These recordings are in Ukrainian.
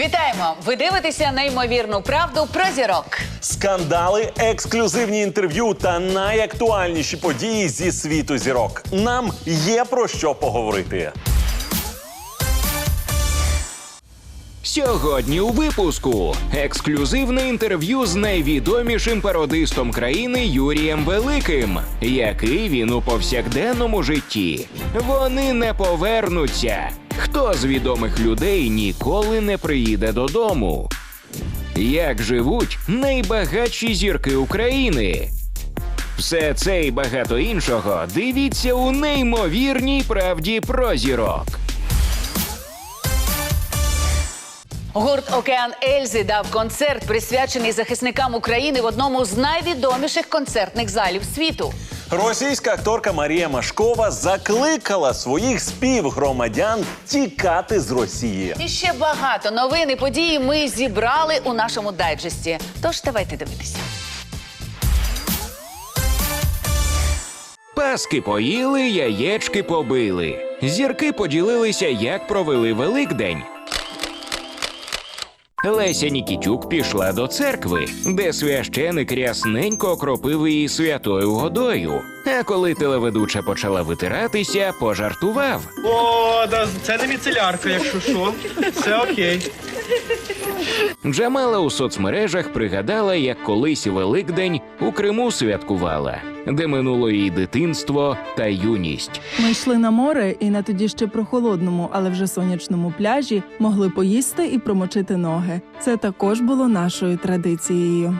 Вітаємо! Ви дивитеся неймовірну правду про зірок. Скандали, ексклюзивні інтерв'ю та найактуальніші події зі світу зірок. Нам є про що поговорити. Сьогодні у випуску ексклюзивне інтерв'ю з найвідомішим пародистом країни Юрієм Великим. Який він у повсякденному житті? Вони не повернуться. Хто з відомих людей ніколи не приїде додому? Як живуть найбагатші зірки України? Все це і багато іншого дивіться у неймовірній правді про зірок. Гурт Океан Ельзи дав концерт, присвячений захисникам України в одному з найвідоміших концертних залів світу. Російська акторка Марія Машкова закликала своїх співгромадян тікати з Росії. І ще багато новин і події ми зібрали у нашому дайджесті. Тож давайте дивитися. Паски поїли, яєчки побили. Зірки поділилися, як провели Великдень. Леся Нікітюк пішла до церкви, де священик рясненько окропив її святою водою. А коли телеведуча почала витиратися, пожартував. О, да, це не міцелярка, якщо що. Все окей. Джамала у соцмережах пригадала, як колись Великдень у Криму святкувала, де минуло її дитинство та юність. Ми йшли на море і на тоді ще прохолодному, але вже сонячному пляжі могли поїсти і промочити ноги. Це також було нашою традицією.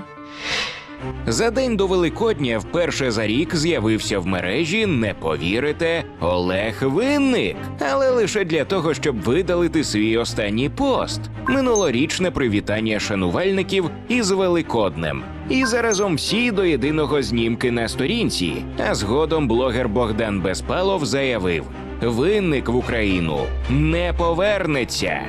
За день до Великодня вперше за рік з'явився в мережі, не повірите, Олег Винник. Але лише для того, щоб видалити свій останній пост. Минулорічне привітання шанувальників із Великоднем. І заразом всі до єдиного знімки на сторінці. А згодом блогер Богдан Безпалов заявив: Винник в Україну не повернеться.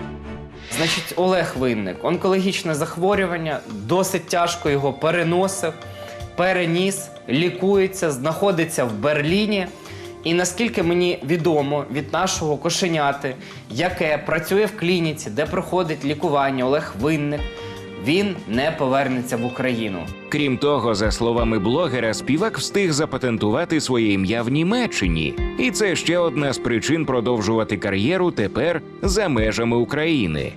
Значить, Олег Винник, онкологічне захворювання, досить тяжко його переносив, переніс, лікується, знаходиться в Берліні. І наскільки мені відомо від нашого кошеняти, яке працює в клініці, де проходить лікування Олег Винник, він не повернеться в Україну. Крім того, за словами блогера, співак встиг запатентувати своє ім'я в Німеччині, і це ще одна з причин продовжувати кар'єру тепер за межами України.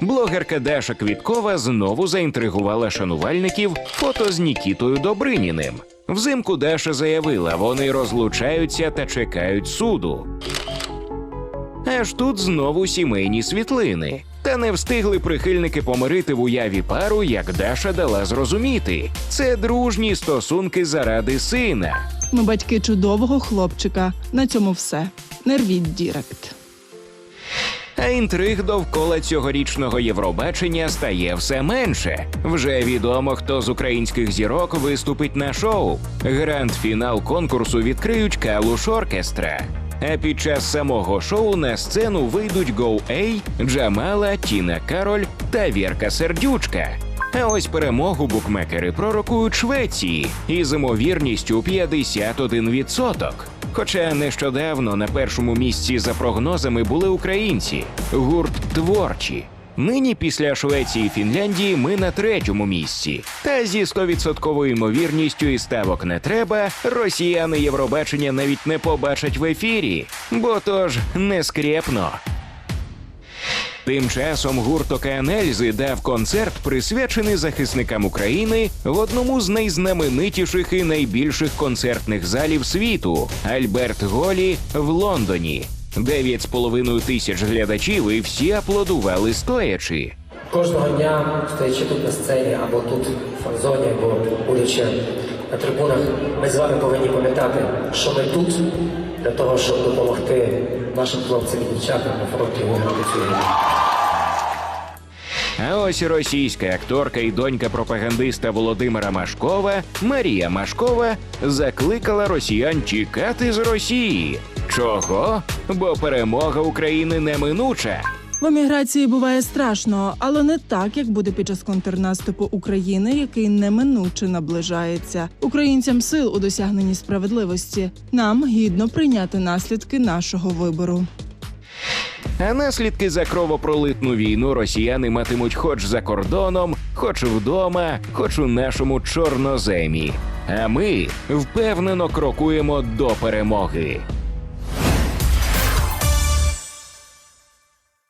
Блогерка Даша Квіткова знову заінтригувала шанувальників фото з Нікітою Добриніним. Взимку Даша заявила, вони розлучаються та чекають суду. Аж тут знову сімейні світлини. Та не встигли прихильники помирити в уяві пару, як Даша дала зрозуміти. Це дружні стосунки заради сина. Ми батьки чудового хлопчика. На цьому все. Не рвіть Дірект. А інтриг довкола цьогорічного Євробачення стає все менше. Вже відомо, хто з українських зірок виступить на шоу. Гранд-фінал конкурсу відкриють Калуш Оркестра. А під час самого шоу на сцену вийдуть Гоу Ей, Джамала, Тіна Кароль та Вірка Сердючка. А ось перемогу букмекери пророкують Швеції із ймовірністю 51%. Хоча нещодавно на першому місці за прогнозами були українці гурт творчі. Нині після Швеції і Фінляндії ми на третьому місці. Та зі 100% ймовірністю і ставок не треба, росіяни Євробачення навіть не побачать в ефірі, бо то ж не скрєпно. Тим часом гурт «Океан Ельзи» дав концерт, присвячений захисникам України в одному з найзнаменитіших і найбільших концертних залів світу Альберт Голі в Лондоні. Дев'ять з половиною тисяч глядачів і всі аплодували стоячи. Кожного дня, стоячи тут на сцені, або тут в фан-зоні, або будучи на трибунах, ми з вами повинні пам'ятати, що ми тут для того, щоб допомогти нашим хлопцям і дівчатам на фронті воювати. А ось російська акторка і донька пропагандиста Володимира Машкова Марія Машкова закликала росіян тікати з Росії. Чого? Бо перемога України неминуча. В еміграції буває страшно, але не так, як буде під час контрнаступу України, який неминуче наближається. Українцям сил у досягненні справедливості. Нам гідно прийняти наслідки нашого вибору. А наслідки за кровопролитну війну росіяни матимуть хоч за кордоном, хоч вдома, хоч у нашому чорноземі. А ми впевнено крокуємо до перемоги.